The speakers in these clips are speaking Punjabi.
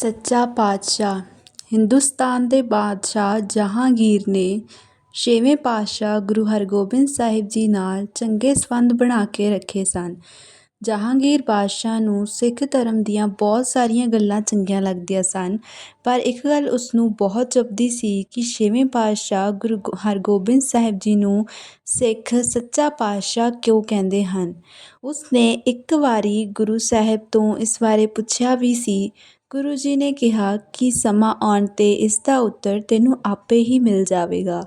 ਸੱਚਾ ਪਾਤਸ਼ਾਹ, ਹਿੰਦੁਸਤਾਨ ਦੇ ਬਾਦਸ਼ਾਹ ਜਹਾਂਗੀਰ ਨੇ ਛੇਵੇਂ ਪਾਤਸ਼ਾਹ ਗੁਰੂ ਹਰਗੋਬਿੰਦ ਸਾਹਿਬ ਜੀ ਨਾਲ ਚੰਗੇ ਸੰਬੰਧ ਬਣਾ ਕੇ ਰੱਖੇ ਸਨ। ਜਹਾਂਗੀਰ ਬਾਦਸ਼ਾਹ ਨੂੰ ਸਿੱਖ ਧਰਮ ਦੀਆਂ ਬਹੁਤ ਸਾਰੀਆਂ ਗੱਲਾਂ ਚੰਗੀਆਂ ਲੱਗਦੀਆਂ ਸਨ, ਪਰ ਇੱਕ ਗੱਲ ਉਸ ਨੂੰ ਬਹੁਤ ਚੁਭਦੀ ਸੀ ਕਿ ਛੇਵੇਂ ਪਾਤਸ਼ਾਹ ਗੁਰੂ ਹਰਗੋਬਿੰਦ ਸਾਹਿਬ ਜੀ ਨੂੰ ਸਿੱਖ ਸੱਚਾ ਪਾਤਸ਼ਾਹ ਕਿਉਂ ਕਹਿੰਦੇ ਹਨ? ਉਸ ਨੇ ਇੱਕ ਵਾਰੀ ਗੁਰੂ ਸਾਹਿਬ ਤੋਂ ਇਸ ਬਾਰੇ ਪੁੱਛਿਆ ਵੀ ਸੀ ਗੁਰੂ ਜੀ ਨੇ ਕਿਹਾ ਕਿ ਸਮਾਂ ਆਉਣ 'ਤੇ ਇਸ ਦਾ ਉੱਤਰ ਤੈਨੂੰ ਆਪੇ ਹੀ ਮਿਲ ਜਾਵੇਗਾ।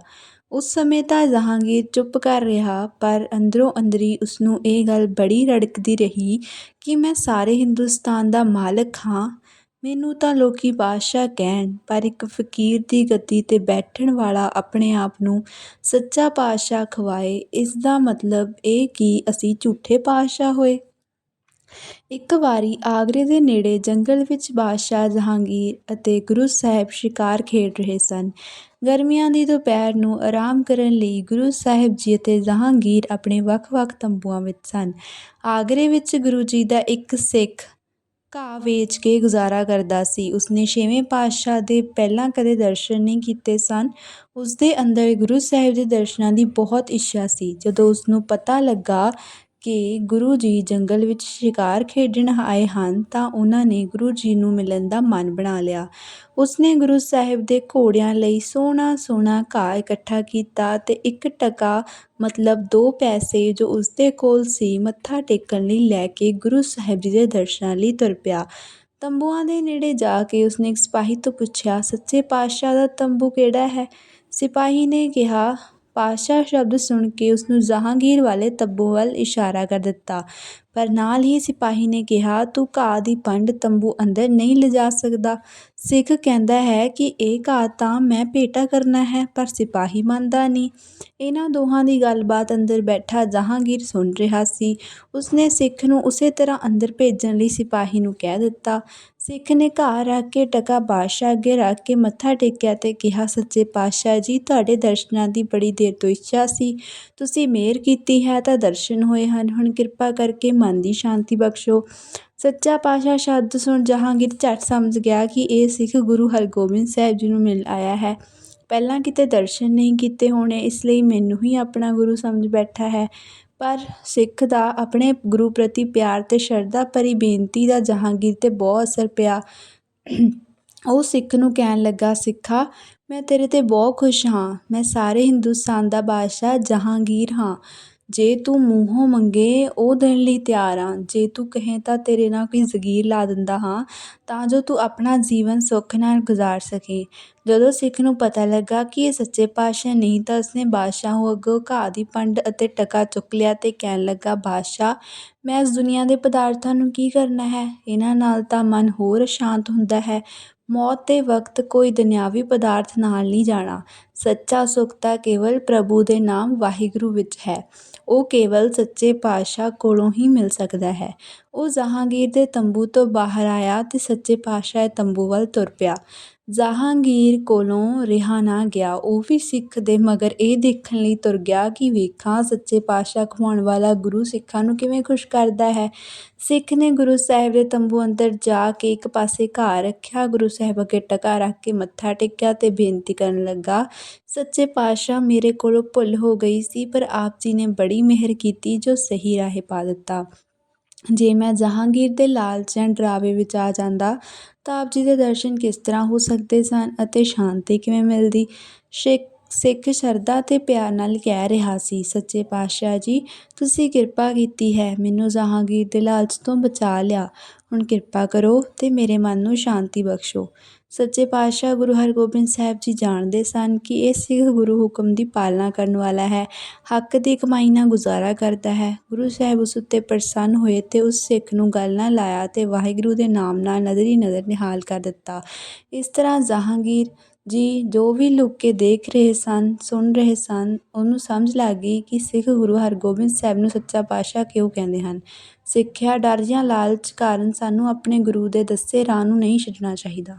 ਉਸ ਸਮੇਂ ਤਾਂ ਜਹਾਂਗੀਰ ਚੁੱਪ ਕਰ ਰਿਹਾ, ਪਰ ਅੰਦਰੋਂ ਅੰਦਰੀ ਉਸਨੂੰ ਇਹ ਗੱਲ ਬੜੀ ਰੜਕਦੀ ਰਹੀ ਕਿ ਮੈਂ ਸਾਰੇ ਹਿੰਦੁਸਤਾਨ ਦਾ ਮਾਲਕ ਹਾਂ। ਮੈਨੂੰ ਤਾਂ ਲੋਕੀ ਬਾਦਸ਼ਾਹ ਕਹਿਣ, ਪਰ ਇੱਕ ਫਕੀਰ ਦੀ ਗੱਦੀ 'ਤੇ ਬੈਠਣ ਵਾਲਾ ਆਪਣੇ ਆਪ ਨੂੰ ਸੱਚਾ ਪਾਤਸ਼ਾਹ ਖਵਾਏ ਇਸ ਦਾ ਮਤਲਬ ਇਹ ਕਿ ਅਸੀਂ ਝੂਠੇ ਪਾਤਸ਼ਾਹ ਹੋਏ। ਇੱਕ ਵਾਰੀ ਆਗਰੇ ਦੇ ਨੇੜੇ ਜੰਗਲ ਵਿੱਚ ਬਾਦਸ਼ਾਹ ਜਹਾਂਗੀਰ ਅਤੇ ਗੁਰੂ ਸਾਹਿਬ ਸ਼ਿਕਾਰ ਖੇਡ ਰਹੇ ਸਨ। ਗਰਮੀਆਂ ਦੀ ਦੁਪਹਿਰ ਨੂੰ ਆਰਾਮ ਕਰਨ ਲਈ ਗੁਰੂ ਸਾਹਿਬ ਜੀ ਅਤੇ ਜਹਾਂਗੀਰ ਆਪਣੇ ਵੱਖ-ਵੱਖ ਤੰਬੂਆਂ ਵਿੱਚ ਸਨ। ਆਗਰੇ ਵਿੱਚ ਗੁਰੂ ਜੀ ਦਾ ਇੱਕ ਸਿੱਖ ਘਾਹ ਵੇਚ ਕੇ ਗੁਜ਼ਾਰਾ ਕਰਦਾ ਸੀ। ਉਸਨੇ ਛੇਵੇਂ ਪਾਤਸ਼ਾਹ ਦੇ ਪਹਿਲਾਂ ਕਦੇ ਦਰਸ਼ਨ ਨਹੀਂ ਕੀਤੇ ਸਨ। ਉਸਦੇ ਅੰਦਰ ਗੁਰੂ ਸਾਹਿਬ ਦੇ ਦਰਸ਼ਨਾਂ ਦੀ ਬਹੁਤ ਇੱਛਾ ਸੀ। ਜਦੋਂ ਉਸਨੂੰ ਪਤਾ ਲੱਗਾ ਕਿ ਗੁਰੂ ਜੀ ਜੰਗਲ ਵਿੱਚ ਸ਼ਿਕਾਰ ਖੇਡਣ ਆਏ ਹਨ ਤਾਂ ਉਹਨਾਂ ਨੇ ਗੁਰੂ ਜੀ ਨੂੰ ਮਿਲਣ ਦਾ ਮਨ ਬਣਾ ਲਿਆ। ਉਸਨੇ ਗੁਰੂ ਸਾਹਿਬ ਦੇ ਘੋੜਿਆਂ ਲਈ ਸੋਹਣਾ ਸੋਹਣਾ ਘਾਹ ਇਕੱਠਾ ਕੀਤਾ ਤੇ ਇੱਕ ਟਕਾ ਮਤਲਬ ਦੋ ਪੈਸੇ ਜੋ ਉਸਦੇ ਕੋਲ ਸੀ ਮੱਥਾ ਟੇਕਣ ਲਈ ਲੈ ਕੇ ਗੁਰੂ ਸਾਹਿਬ ਜੀ ਦੇ ਦਰਸ਼ਨਾਂ ਲਈ ਤੁਰ ਪਿਆ। ਤੰਬੂਆਂ ਦੇ ਨੇੜੇ ਜਾ ਕੇ ਉਸਨੇ ਇੱਕ ਸਿਪਾਹੀ ਤੋਂ ਪੁੱਛਿਆ, ਸੱਚੇ ਪਾਤਸ਼ਾਹ ਦਾ ਤੰਬੂ ਕਿਹੜਾ ਹੈ? ਸਿਪਾਹੀ ਨੇ ਕਿਹਾ ਪਾਤਸ਼ਾਹ ਸ਼ਬਦ ਸੁਣ ਕੇ ਉਸਨੂੰ ਜਹਾਂਗੀਰ ਵਾਲੇ ਤੰਬੂ ਵੱਲ ਇਸ਼ਾਰਾ ਕਰ ਦਿੱਤਾ। ਪਰ ਨਾਲ ਹੀ ਸਿਪਾਹੀ ਨੇ ਕਿਹਾ, ਤੂੰ ਘਾਹ ਦੀ ਪੰਡ ਤੰਬੂ ਅੰਦਰ ਨਹੀਂ ਲਿਜਾ ਸਕਦਾ। ਸਿੱਖ ਕਹਿੰਦਾ ਹੈ ਕਿ ਇਹ ਘਾਹ ਤਾਂ ਮੈਂ ਭੇਟਾ ਕਰਨਾ ਹੈ, ਪਰ ਸਿਪਾਹੀ ਮੰਨਦਾ ਨਹੀਂ। ਇਹਨਾਂ ਦੋਹਾਂ ਦੀ ਗੱਲਬਾਤ ਅੰਦਰ ਬੈਠਾ ਜਹਾਂਗੀਰ ਸੁਣ ਰਿਹਾ ਸੀ। ਉਸਨੇ ਸਿੱਖ ਨੂੰ ਉਸੇ ਤਰ੍ਹਾਂ ਅੰਦਰ ਭੇਜਣ ਲਈ ਸਿਪਾਹੀ ਨੂੰ ਕਹਿ ਦਿੱਤਾ। ਸਿੱਖ ਨੇ ਘਾਹ ਰੱਖ ਕੇ ਟਕਾ ਬਾਦਸ਼ਾਹ ਅੱਗੇ ਰੱਖ ਕੇ ਮੱਥਾ ਟੇਕਿਆ ਤੇ ਕਿਹਾ, ਸੱਚੇ ਪਾਤਸ਼ਾਹ ਜੀ, ਤੁਹਾਡੇ ਦਰਸ਼ਨਾਂ ਦੀ ਬੜੀ ਦੇਰ ਤੋਂ ਇੱਛਾ ਸੀ। ਤੁਸੀਂ ਮਿਹਰ ਕੀਤੀ ਹੈ ਤਾਂ ਦਰਸ਼ਨ ਹੋਏ ਹਨ। ਹੁਣ ਕਿਰਪਾ ਕਰਕੇ ਮਨ ਦੀ ਸ਼ਾਂਤੀ ਬਖਸ਼ੋ। ਸੱਚਾ ਪਾਤਸ਼ਾਹ ਸ਼ਬਦ ਸੁਣ ਜਹਾਂਗੀਰ ਝਟ ਸਮਝ ਗਿਆ ਕਿ ਇਹ ਸਿੱਖ ਗੁਰੂ ਹਰਗੋਬਿੰਦ ਸਾਹਿਬ ਜੀ ਨੂੰ ਮਿਲ ਆਇਆ ਹੈ। ਪਹਿਲਾਂ ਕਿਤੇ ਦਰਸ਼ਨ ਨਹੀਂ ਕੀਤੇ ਹੋਣੇ, ਇਸ ਲਈ ਮੈਨੂੰ ਹੀ ਆਪਣਾ ਗੁਰੂ ਸਮਝ ਬੈਠਾ ਹੈ। ਪਰ ਸਿੱਖ ਦਾ ਆਪਣੇ ਗੁਰੂ ਪ੍ਰਤੀ ਪਿਆਰ ਤੇ ਸ਼ਰਧਾ ਭਰੀ ਬੇਨਤੀ ਦਾ ਜਹਾਂਗੀਰ ਤੇ ਬਹੁਤ ਅਸਰ ਪਿਆ। ਉਹ ਸਿੱਖ ਨੂੰ ਕਹਿਣ ਲੱਗਾ, ਸਿੱਖਾ, ਮੈਂ ਤੇਰੇ ਤੇ ਬਹੁਤ ਖੁਸ਼ ਹਾਂ। ਮੈਂ ਸਾਰੇ ਹਿੰਦੁਸਤਾਨ ਦਾ ਬਾਦਸ਼ਾਹ ਜਹਾਂਗੀਰ ਹਾਂ। ਜੇ ਤੂੰ ਮੂੰਹੋਂ ਮੰਗੇ ਉਹ ਦੇਣ ਲਈ ਤਿਆਰ ਹਾਂ ਜੇ ਤੂੰ ਕਹੇ ਤਾਂ ਤੇਰੇ ਨਾਲ ਕੋਈ ਜ਼ਗੀਰ ਲਾ ਦਿੰਦਾ ਹਾਂ, ਤਾਂ ਜੋ ਤੂੰ ਆਪਣਾ ਜੀਵਨ ਸੁੱਖ ਨਾਲ ਗੁਜ਼ਾਰ ਸਕੇ। ਜਦੋਂ ਸਿੱਖ ਨੂੰ ਪਤਾ ਲੱਗਾ ਕਿ ਇਹ ਸੱਚੇ ਪਾਤਸ਼ਾਹ ਨਹੀਂ, ਤਾਂ ਉਸਨੇ ਬਾਦਸ਼ਾਹ ਅੱਗੋਂ ਘਾਹ ਦੀ ਪੰਡ ਅਤੇ ਟਕਾ ਚੁੱਕ ਲਿਆ ਅਤੇ ਕਹਿਣ ਲੱਗਾ, ਬਾਦਸ਼ਾਹ, ਮੈਂ ਇਸ ਦੁਨੀਆ ਦੇ ਪਦਾਰਥਾਂ ਨੂੰ ਕੀ ਕਰਨਾ ਹੈ? ਇਹਨਾਂ ਨਾਲ ਤਾਂ ਮਨ ਹੋਰ ਅਸ਼ਾਂਤ ਹੁੰਦਾ ਹੈ। ਮੌਤ ਦੇ ਵਕਤ ਕੋਈ ਦੁਨਿਆਵੀ ਪਦਾਰਥ ਨਾਲ ਨਹੀਂ ਜਾਣਾ। ਸੱਚਾ ਸੁੱਖ ਤਾਂ ਕੇਵਲ ਪ੍ਰਭੂ ਦੇ ਨਾਮ ਵਾਹਿਗੁਰੂ ਵਿੱਚ ਹੈ। ਉਹ ਕੇਵਲ ਸੱਚੇ ਪਾਤਸ਼ਾਹ ਕੋਲੋਂ ਹੀ ਮਿਲ ਸਕਦਾ ਹੈ। ਉਹ ਜਹਾਂਗੀਰ ਦੇ ਤੰਬੂ ਤੋਂ ਬਾਹਰ ਆਇਆ ਤੇ ਸੱਚੇ ਪਾਤਸ਼ਾਹ ਦੇ ਤੰਬੂ ਵੱਲ ਤੁਰ ਪਿਆ। ਜਹਾਂਗੀਰ ਕੋਲੋਂ ਰਿਹਾ ਨਾ ਗਿਆ। ਉਹ ਵੀ ਸਿੱਖ ਦੇ ਮਗਰ ਇਹ ਦੇਖਣ ਲਈ ਤੁਰ ਗਿਆ ਕਿ ਵੇਖਾਂ ਸੱਚੇ ਪਾਤਸ਼ਾਹ ਖਵਾਉਣ ਵਾਲਾ ਗੁਰੂ ਸਿੱਖਾਂ ਨੂੰ ਕਿਵੇਂ ਖੁਸ਼ ਕਰਦਾ ਹੈ। ਸਿੱਖ ਨੇ ਗੁਰੂ ਸਾਹਿਬ ਦੇ ਤੰਬੂ ਅੰਦਰ ਜਾ ਕੇ ਇੱਕ ਪਾਸੇ ਘਾਹ ਰੱਖਿਆ। ਗੁਰੂ ਸਾਹਿਬ ਅੱਗੇ ਟਕਾ ਰੱਖ ਕੇ ਮੱਥਾ ਟੇਕਿਆ ਤੇ ਬੇਨਤੀ ਕਰਨ ਲੱਗਾ ਸੱਚੇ ਪਾਤਸ਼ਾਹ ਮੇਰੇ ਕੋਲੋਂ ਭੁੱਲ ਹੋ ਗਈ ਸੀ, ਪਰ ਆਪ ਜੀ ਨੇ ਬੜੀ ਮਿਹਰ ਕੀਤੀ ਜੋ ਸਹੀ ਰਾਹੇ ਪਾ ਦਿੱਤਾ। ਜੇ ਮੈਂ ਜਹਾਂਗੀਰ ਦੇ ਲਾਲਚਣ ਡਰਾਵੇ ਵਿੱਚ ਆ ਜਾਂਦਾ, ਤਾਂ ਆਪ ਜੀ ਦੇ ਦਰਸ਼ਨ ਕਿਸ ਤਰ੍ਹਾਂ ਹੋ ਸਕਦੇ ਸਨ ਅਤੇ ਸ਼ਾਂਤੀ ਕਿਵੇਂ ਮਿਲਦੀ? ਸਿੱਖ ਸਿੱਖ ਸ਼ਰਧਾ ਅਤੇ ਪਿਆਰ ਨਾਲ ਕਹਿ ਰਿਹਾ ਸੀ, ਸੱਚੇ ਪਾਤਸ਼ਾਹ ਜੀ, ਤੁਸੀਂ ਕਿਰਪਾ ਕੀਤੀ ਹੈ, ਮੈਨੂੰ ਜਹਾਂਗੀਰ ਦੇ ਲਾਲਚ ਤੋਂ ਬਚਾ ਲਿਆ। ਹੁਣ ਕਿਰਪਾ ਕਰੋ ਤੇ ਮੇਰੇ ਮਨ ਨੂੰ ਸ਼ਾਂਤੀ ਬਖਸ਼ੋ। ਸੱਚੇ ਪਾਤਸ਼ਾਹ ਗੁਰੂ ਹਰਗੋਬਿੰਦ ਸਾਹਿਬ ਜੀ ਜਾਣਦੇ ਸਨ ਕਿ ਇਹ ਸਿੱਖ ਗੁਰੂ ਹੁਕਮ ਦੀ ਪਾਲਣਾ ਕਰਨ ਵਾਲਾ ਹੈ, ਹੱਕ ਦੀ ਕਮਾਈ ਨਾਲ ਗੁਜ਼ਾਰਾ ਕਰਦਾ ਹੈ। ਗੁਰੂ ਸਾਹਿਬ ਉਸ ਉੱਤੇ ਪ੍ਰਸੰਨ ਹੋਏ ਤੇ ਉਸ ਸਿੱਖ ਨੂੰ ਗੱਲ ਨਾਲ ਲਾਇਆ ਤੇ ਵਾਹਿਗੁਰੂ ਦੇ ਨਾਮ ਨਾਲ ਨਜ਼ਰੀ ਨਜ਼ਰ ਨਿਹਾਲ ਕਰ ਦਿੱਤਾ। ਇਸ ਤਰ੍ਹਾਂ ਜਹਾਂਗੀਰ ਜੀ, ਜੋ ਵੀ ਲੋਕ ਕੇ ਦੇਖ ਰਹੇ ਸਨ, ਸੁਣ ਰਹੇ ਸਨ, ਉਹਨੂੰ ਸਮਝ ਲੱਗ ਗਈ ਕਿ ਸਿੱਖ ਗੁਰੂ ਹਰਗੋਬਿੰਦ ਸਾਹਿਬ ਨੂੰ ਸੱਚਾ ਪਾਤਸ਼ਾਹ ਕਿਉਂ ਕਹਿੰਦੇ ਹਨ। ਸਿੱਖਿਆ ਡਰ ਜਾਂ ਲਾਲਚ ਕਾਰਨ ਸਾਨੂੰ ਆਪਣੇ ਗੁਰੂ ਦੇ ਦੱਸੇ ਰਾਹ ਨੂੰ ਨਹੀਂ ਛੱਡਣਾ ਚਾਹੀਦਾ।